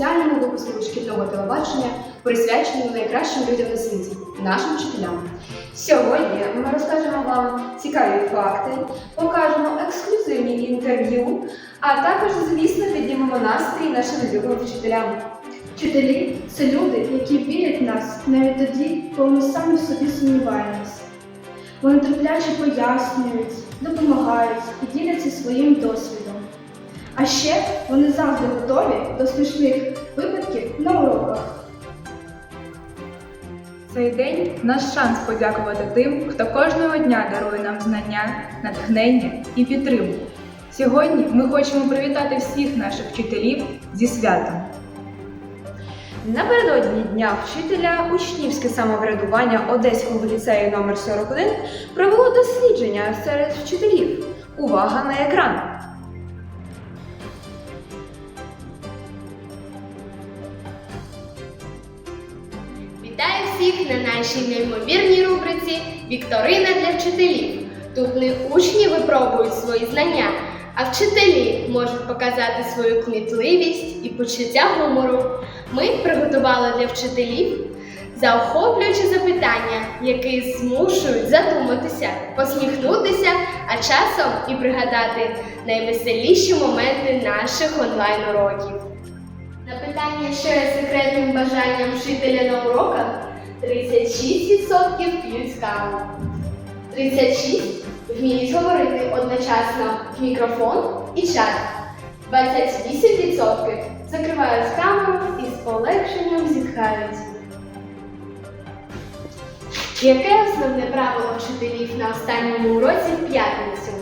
спеціальному випуску шкільного телебачення, присвяченому найкращим людям на світі нашим вчителям. Сьогодні ми розкажемо вам цікаві факти, покажемо ексклюзивні інтерв'ю, а також, звісно, піднімемо настрій нашим любим вчителям. Вчителі це люди, які вірять в нас навіть тоді, коли ми самі в собі сумніваємось. Вони терпляче пояснюють, допомагають і діляться своїм досвідом. А ще вони завжди готові до смішних випадків на уроках. Цей день наш шанс подякувати тим, хто кожного дня дарує нам знання, натхнення і підтримку. Сьогодні ми хочемо привітати всіх наших вчителів зі святом. Напередодні Дня вчителя учнівське самоврядування Одеського ліцею номер 41 провело дослідження серед вчителів. Увага на екран! Нашій неймовірній рубриці Вікторина для вчителів. Тут не учні випробують свої знання, а вчителі можуть показати свою кмітливість і почуття гумору. Ми приготували для вчителів заохоплюючі запитання, які змушують задуматися, посміхнутися, а часом і пригадати найвеселіші моменти наших онлайн-уроків. На питання, що є секретним бажанням вчителя на уроках, 36% п'ють каву. 36 вміють говорити одночасно в мікрофон і чат. 28% закривають камеру і з полегшенням зітхають. Яке основне правило вчителів на останньому уроці в п'ятницю?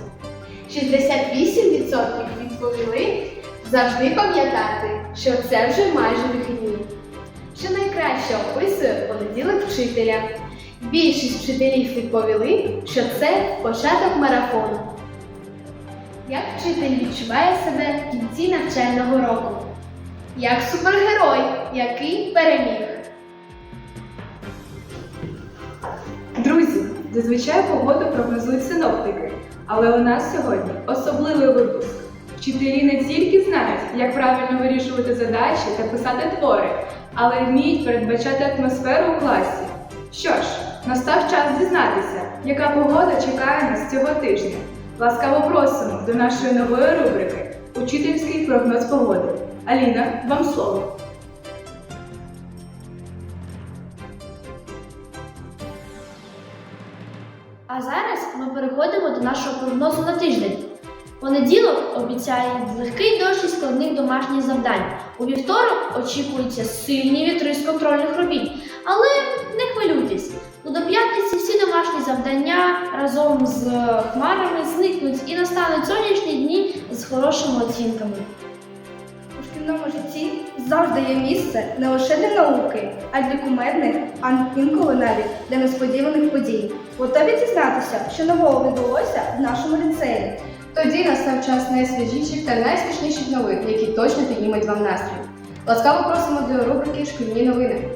68% відповіли завжди пам'ятати, що це вже майже вихідні. Що найкраще описує понеділок вчителя. Більшість вчителів відповіли, що це початок марафону. Як вчитель відчуває себе в кінці навчального року? Як супергерой, який переміг. Друзі, зазвичай погоду прогнозують синоптики, але у нас сьогодні особливий випуск. Вчителі не тільки знають, як правильно вирішувати задачі та писати твори, але вміють передбачати атмосферу у класі. Що ж, настав час дізнатися, яка погода чекає нас цього тижня. Ласкаво просимо до нашої нової рубрики Учительський прогноз погоди. Аліна, вам слово. А зараз ми переходимо до нашого прогнозу на тиждень. Понеділок обіцяє легкий дощ і складних домашніх завдань. У вівторок очікуються сильні вітри з контрольних робіт. Але не хвилюйтесь. Ну, До п'ятниці всі домашні завдання разом з хмарами зникнуть і настануть сонячні дні з хорошими оцінками. У шкільному житті завжди є місце не лише для науки, а й для кумедних, а інколи навіть для несподіваних подій. Готові дізнатися, що нового відбулося в нашому ліцеї. Тоді настав час найсвіжіших та найсмішніших новин, які точно піднімуть вам настрій. Ласкаво просимо до рубрики Шкільні новини.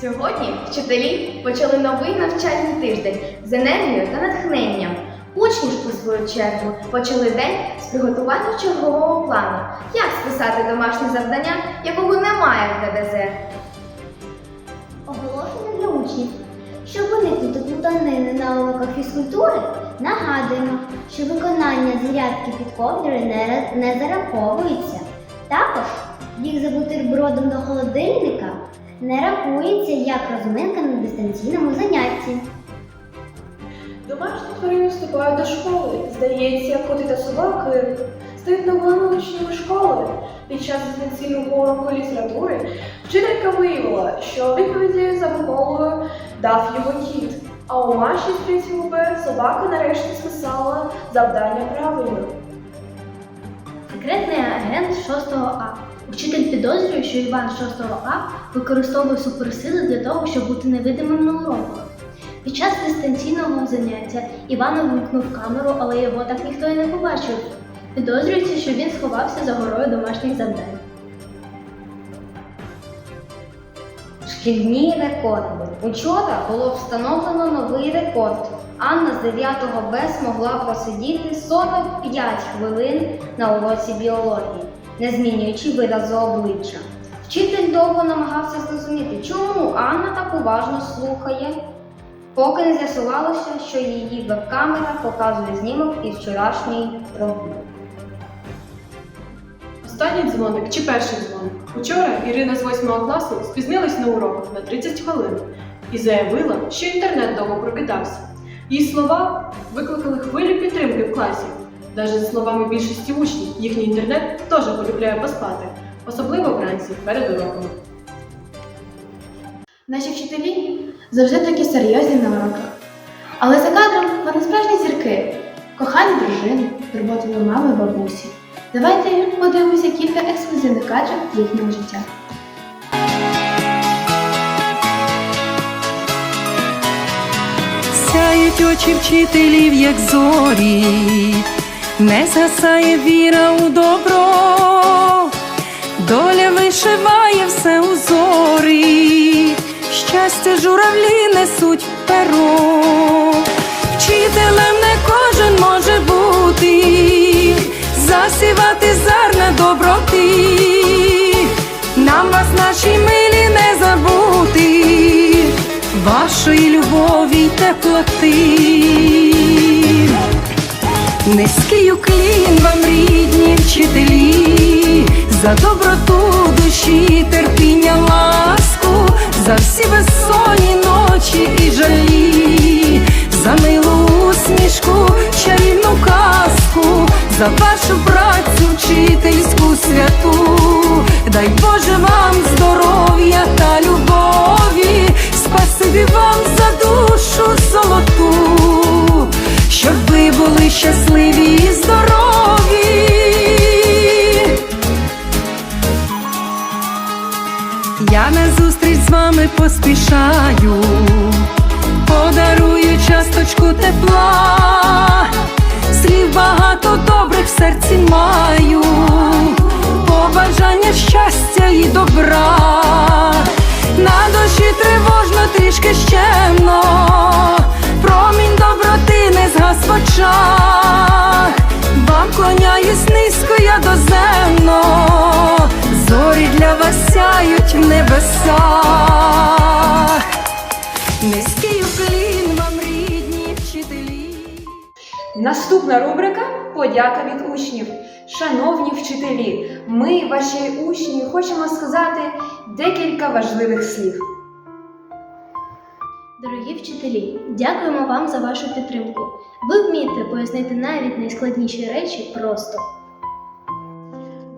Сьогодні вчителі почали новий навчальний тиждень з енергією та натхненням. Учні ж, у свою чергу, почали день з приготування чергового плану, як списати домашнє завдання, якого немає в ДДЗ. Учнів. Щоб уникнути плутанини на уроках фізкультури, нагадуємо, що виконання зарядки під ковдрою не, не зараховується. Також їх за бутербродом до холодильника не рахується як розминка на дистанційному занятті. Домашні тварини вступають до школи. Здається, коти та собаки стають новими учнями школи. Під час дистанційного уроку літератури вчителька виявила, що відповіді за Миколою дав його кіт. А у Маші з третього Б собака нарешті списала завдання правильно. Секретний агент 6 А. Вчитель підозрює, що Іван 6 А використовує суперсили для того, щоб бути невидимим на уроках. Під час дистанційного заняття Іван увімкнув камеру, але його так ніхто і не побачив. Підозрюється, що він сховався за горою домашніх завдань. Шкільні рекорди. Учора було встановлено новий рекорд. Анна з 9 Б змогла просидіти 45 хвилин на уроці біології, не змінюючи виразу обличчя. Вчитель довго намагався зрозуміти, чому Анна так уважно слухає, поки не з'ясувалося, що її веб-камера показує знімок із вчорашньої прогулянки. Останній дзвоник чи перший дзвоник. Учора Ірина з 8 класу спізнилась на урок на 30 хвилин і заявила, що інтернет довго прокидався. Її слова викликали хвилю підтримки в класі. Навіть за словами більшості учнів, їхній інтернет теж полюбляє поспати, особливо вранці перед уроками. Наші вчителі завжди такі серйозні на уроках. Але за кадром вони справжні зірки, кохані дружини, турботливі мами бабусі. Давайте подивимося кілька ексклюзивних кадрів їхнього життя. Сяють очі вчителів, як зорі, не згасає віра у добро, доля вишиває все узори, щастя журавлі несуть перо, вчителем не кожен може бути, засівати зерна доброти, нам вас наші милі не забути. Вашої любові й теплоти. Низький уклін вам, рідні вчителі, за доброту душі, терпіння, ласку, за вашу працю вчительську святу, дай Боже вам здоров'я та любові, спасибі вам за душу золоту, щоб ви були щасливі і здорові. Я на зустріч з вами поспішаю, подарую часточку тепла, слів багато добрих в серці маю, побажання щастя і добра, на душі тривожно трішки щемно, промінь доброти не згас в очах, вам клоняюсь низько я доземно, зорі для вас сяють в небесах. Наступна рубрика Подяка від учнів. Шановні вчителі, ми, ваші учні, хочемо сказати декілька важливих слів. Дорогі вчителі, дякуємо вам за вашу підтримку. Ви вмієте пояснити навіть найскладніші речі просто.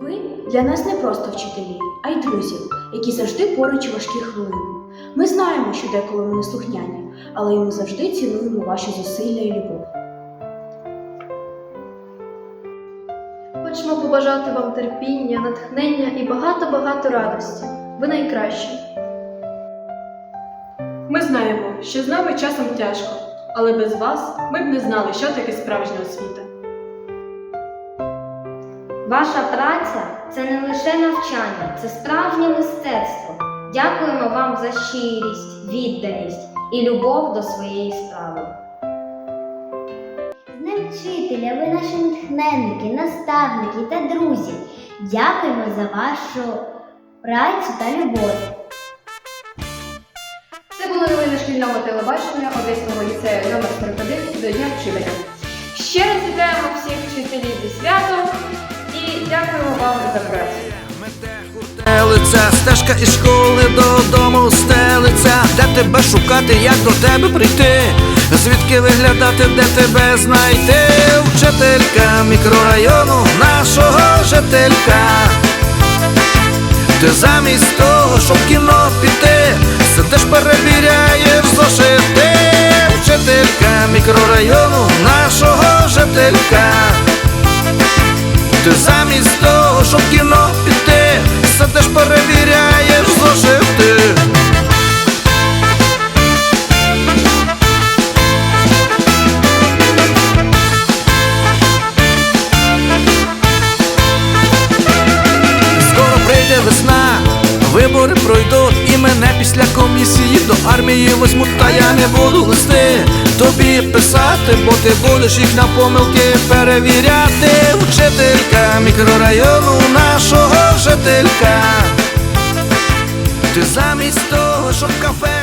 Ви для нас не просто вчителі, а й друзі, які завжди поруч у важкі хвилини. Ми знаємо, що деколи ми не слухняні, але й ми завжди цінуємо ваші зусилля і любов. Хочемо побажати вам терпіння, натхнення і багато-багато радості. Ви найкращі. Ми знаємо, що з нами часом тяжко, але без вас ми б не знали, що таке справжня освіта. Ваша праця це не лише навчання, це справжнє мистецтво. Дякуємо вам за щирість, відданість і любов до своєї справи. Вчителя, ви наші натхненники, наставники та друзі. Дякуємо за вашу працю та любов. Це були новини шкільного телебачення Одеського ліцею номер 41 до Дня вчителя. Ще раз вітаємо всіх вчителів зі святом і дякуємо вам за працю. Стелиця, стежка із школи додому стелиця, де тебе шукати, як до тебе прийти, звідки виглядати, де тебе знайти, вчителька мікрорайону нашого жителька. Ти замість того, щоб в кіно піти, сидиш перевіряєш зошити, вчителька мікрорайону нашого жителька. Ти замість того, щоб в кіно піти, сидиш перевіряєш комісії до армії возьмуть, та я не буду листи тобі писати. бо ти будеш їх на помилки перевіряти. Вчителька мікрорайону нашого жителька. Ти замість того, щоб кафе